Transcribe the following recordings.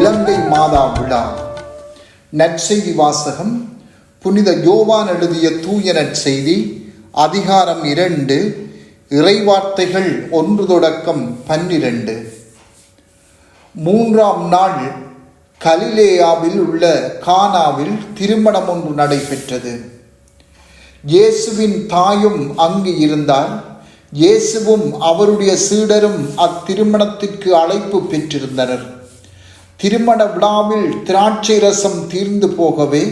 இலங்கை மாதா விழா. நற்செய்தி வாசகம் புனித யோவான் எழுதிய தூய நற்செய்தி அதிகாரம் இரண்டு இறைவார்த்தைகள் ஒன்று தொடக்கம் பன்னிரண்டு. மூன்றாம் நாள் கலிலேயாவில் உள்ள கானாவில் திருமணம் ஒன்று நடைபெற்றது. இயேசுவின் தாயும் அங்கு இருந்தார். இயேசுவும் அவருடைய சீடரும் அத்திருமணத்திற்கு அழைப்பு பெற்றிருந்தனர். திருமண விழாவில் திராட்சை ரசம் தீர்ந்து போகவே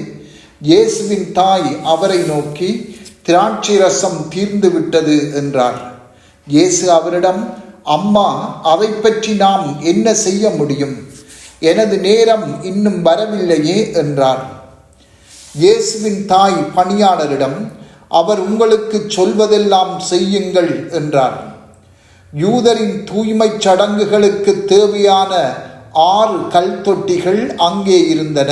இயேசுவின் தாய் அவரை நோக்கி திராட்சை ரசம் தீர்ந்து விட்டது என்றார். இயேசு அவரிடம் அம்மா அதை பற்றி நாம் என்ன செய்ய முடியும்? எனது நேரம் இன்னும் வரவில்லையே என்றார். இயேசுவின் தாய் பணியாளரிடம் அவர் உங்களுக்கு சொல்வதெல்லாம் செய்யுங்கள் என்றார். யூதரின் தூய்மைச் சடங்குகளுக்கு தேவையான ஆறு கல் தொட்டிகள் அங்கே இருந்தன.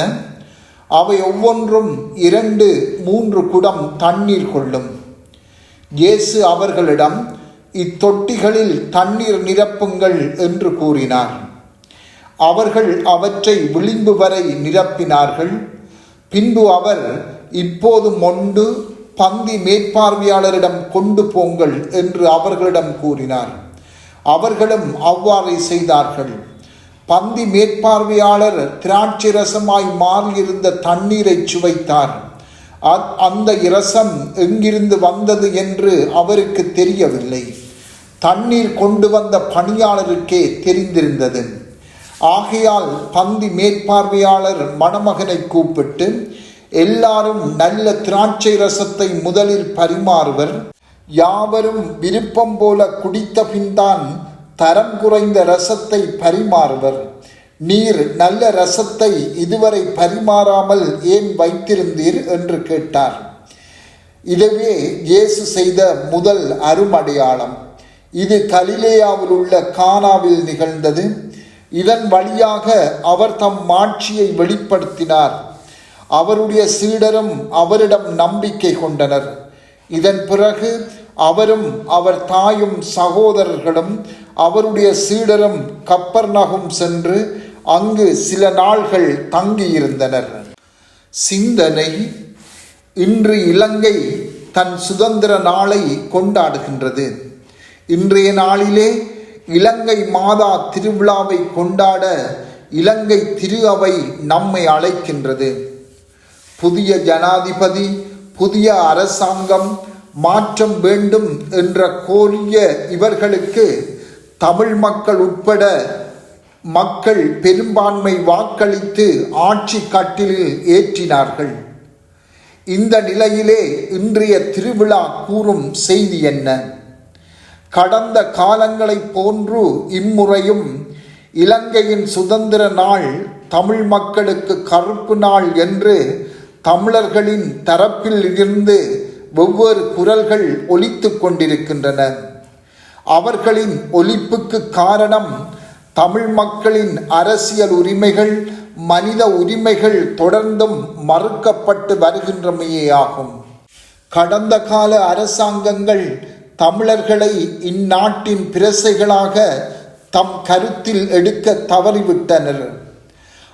அவை ஒவ்வொன்றும் இரண்டு மூன்று குடம் தண்ணீர் கொள்ளும். இயேசு அவர்களிடம் இத்தொட்டிகளில் தண்ணீர் நிரப்புங்கள் என்று கூறினார். அவர்கள் அவற்றை விளிம்பு வரை நிரப்பினார்கள். பின்பு அவர் இப்போது மொண்டு பந்தி மேற்பார்வையாளரிடம் கொண்டு போங்கள் என்று அவர்களிடம் கூறினார். அவர்களும் அவ்வாறே செய்தார்கள். பந்தி மேற்பார்வையாளர் திராட்சை ரசமாய் மாறியிருந்த தண்ணீரை சுவைத்தார். அந்த இரசம் எங்கிருந்து வந்தது என்று அவருக்கு தெரியவில்லை. தண்ணீர் கொண்டு வந்த பணியாளருக்கே தெரிந்திருந்தது. ஆகையால் பந்தி மேற்பார்வையாளர் மணமகனை கூப்பிட்டு எல்லாரும் நல்ல திராட்சை ரசத்தை முதலில் பரிமாறுவர். யாவரும் விருப்பம் போல குடித்த பின்தான் தரம் குறைந்த ரசத்தை பரிமாறுவர். நீர் நல்ல ரசத்தை இதுவரை பரிமாறாமல் ஏன் வைத்திருந்தீர்? என்று கேட்டார். இதுவே இயேசு செய்த முதல் அருமடையாளம். இது கலிலேயாவில் உள்ள கானாவில் நிகழ்ந்தது. இதன் வழியாக அவர் தம் மாட்சியை வெளிப்படுத்தினார். அவருடைய சீடரும் அவரிடம் நம்பிக்கை கொண்டனர். இதன் பிறகு அவரும் அவர் தாயும் சகோதரர்களும் அவருடைய சீடரும் கப்பர் நகும் சென்று அங்கு சில நாள்கள் தங்கியிருந்தனர். சிந்தனை இன்று இலங்கை தன் சுதந்திர நாளை கொண்டாடுகின்றது. இன்றைய நாளிலே இலங்கை மாதா திருவிழாவை கொண்டாட இலங்கை திரு அவை நம்மை அழைக்கின்றது. புதிய ஜனாதிபதி புதிய அரசாங்கம் மாற்றம் வேண்டும் என்ற கோரிய இவர்களுக்கு தமிழ் மக்கள் உட்பட மக்கள் பெரும்பான்மை வாக்களித்து ஆட்சி கட்டிலில் ஏற்றினார்கள். இந்த நிலையிலே இன்றைய திருவிழா கூறும் செய்தி என்ன? கடந்த காலங்களைப் போன்று இம்முறையும் இலங்கையின் சுதந்திர நாள் தமிழ் மக்களுக்கு கருப்பு நாள் என்று தமிழர்களின் தரப்பில் இருந்து வெவ்வேறு குரல்கள் ஒலித்து கொண்டிருக்கின்றன. அவர்களின் ஒழிப்புக்கு காரணம் தமிழ் மக்களின் அரசியல் உரிமைகள் மனித உரிமைகள் தொடர்ந்தும் மறுக்கப்பட்டு வருகின்றமையே ஆகும். கடந்த கால அரசாங்கங்கள் தமிழர்களை இந்நாட்டின் பிரசைகளாக தம் கருத்தில் எடுக்க தவறிவிட்டனர்.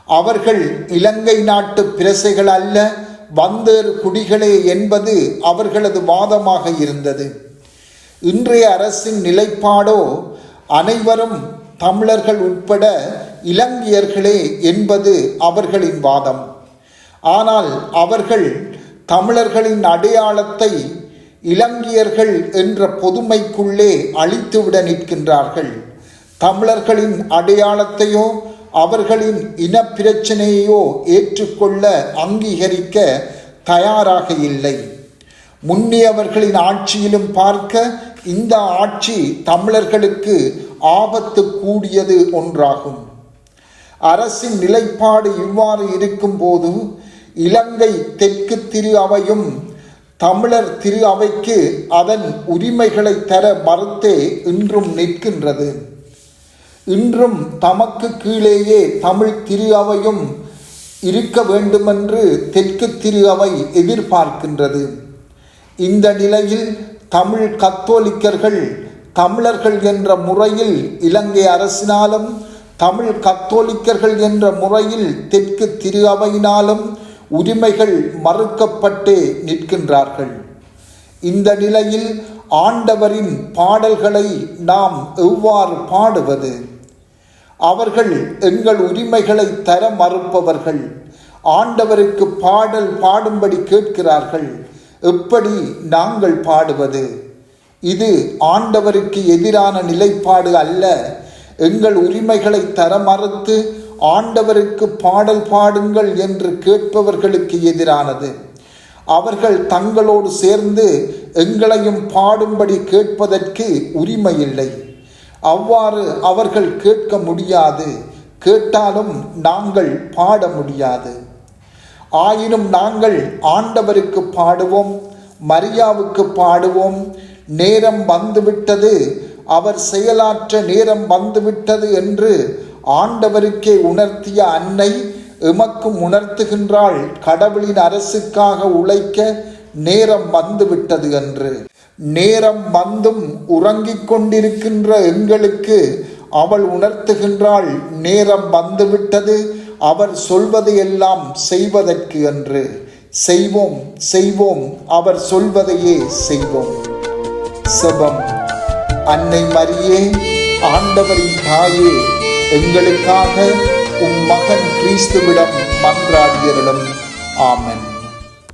அவர்கள் இலங்கை நாட்டு பிரசைகள் அல்ல வந்தேறு குடிகளே என்பது அவர்களது வாதமாக இருந்தது. இன்றைய அரசின் நிலைப்பாடோ அனைவரும் தமிழர்கள் உட்பட இலங்கையர்களே என்பது அவர்களின் வாதம். ஆனால் அவர்கள் தமிழர்களின் அடையாளத்தை இலங்கையர்கள் என்ற பொதுமைக்குள்ளே அழித்துவிட நிற்கின்றார்கள். தமிழர்களின் அடையாளத்தையோ அவர்களின் இனப்பிரச்சனையோ ஏற்றுக்கொள்ள அங்கீகரிக்க தயாராக இல்லை. முன்னியவர்களின் ஆட்சியிலும் பார்க்க இந்த ஆட்சி தமிழர்களுக்கு ஆபத்து கூடியது ஒன்றாகும். அரசின் நிலைப்பாடு இவ்வாறு இருக்கும்போது இலங்கை தெற்கு திரு அவையும் தமிழர் திரு அவைக்கு அதன் உரிமைகளை தர மறுத்தே இன்றும் நிற்கின்றது. இன்றும் தமக்கு கீழேயே தமிழ் திரு அவையும் இருக்க வேண்டுமென்று தெற்கு திரு அவை எதிர்பார்க்கின்றது. இந்த நிலையில் தமிழ் கத்தோலிக்கர்கள் தமிழர்கள் என்ற முறையில் இலங்கை அரசினாலும் தமிழ் கத்தோலிக்கர்கள் என்ற முறையில் தெற்கு திரு அவையினாலும் உரிமைகள் மறுக்கப்பட்டு நிற்கின்றார்கள். இந்த நிலையில் ஆண்டவரின் பாடல்களை நாம் எவ்வாறு பாடுவது? அவர்கள் எங்கள் உரிமைகளை தர மறுப்பவர்கள். ஆண்டவருக்கு பாடல் பாடும்படி கேட்கிறார்கள். எப்படி நாங்கள் பாடுவது? இது ஆண்டவருக்கு எதிரான நிலைப்பாடு அல்ல. எங்கள் உரிமைகளை தர மறுத்து ஆண்டவருக்கு பாடல் பாடுங்கள் என்று கேட்பவர்களுக்கு எதிரானது. அவர்கள் தங்களோடு சேர்ந்து எங்களையும் பாடும்படி கேட்பதற்கு உரிமை இல்லை அவ்வாறு அவர்கள் கேட்க முடியாது. கேட்டாலும் நாங்கள் பாட முடியாது. ஆயினும் நாங்கள் ஆண்டவருக்கு பாடுவோம் மரியாவுக்கு பாடுவோம். நேரம் வந்துவிட்டது. அவர் செயலாற்ற நேரம் வந்துவிட்டது என்று ஆண்டவருக்கே உணர்த்திய அன்னை எமக்கும் உணர்த்துகின்றாள். கடவுளின் அரசுக்காக உழைக்க நேரம் வந்துவிட்டது என்று. நேரம் வந்தும் உறங்கிக் கொண்டிருக்கின்ற எங்களுக்கு அவள் உணர்த்துகின்றாள். நேரம் வந்துவிட்டது. அவர் சொல்வதையெல்லாம் செய்வதற்கு என்று செய்வோம் செய்வோம் அவர் சொல்வதையே செய்வோம். செபம். அன்னை மரியே ஆண்டவரின் தாயே எங்களுக்காக உம் மகன் கிறிஸ்துவிடம் மன்றாடியருளும். ஆமன்.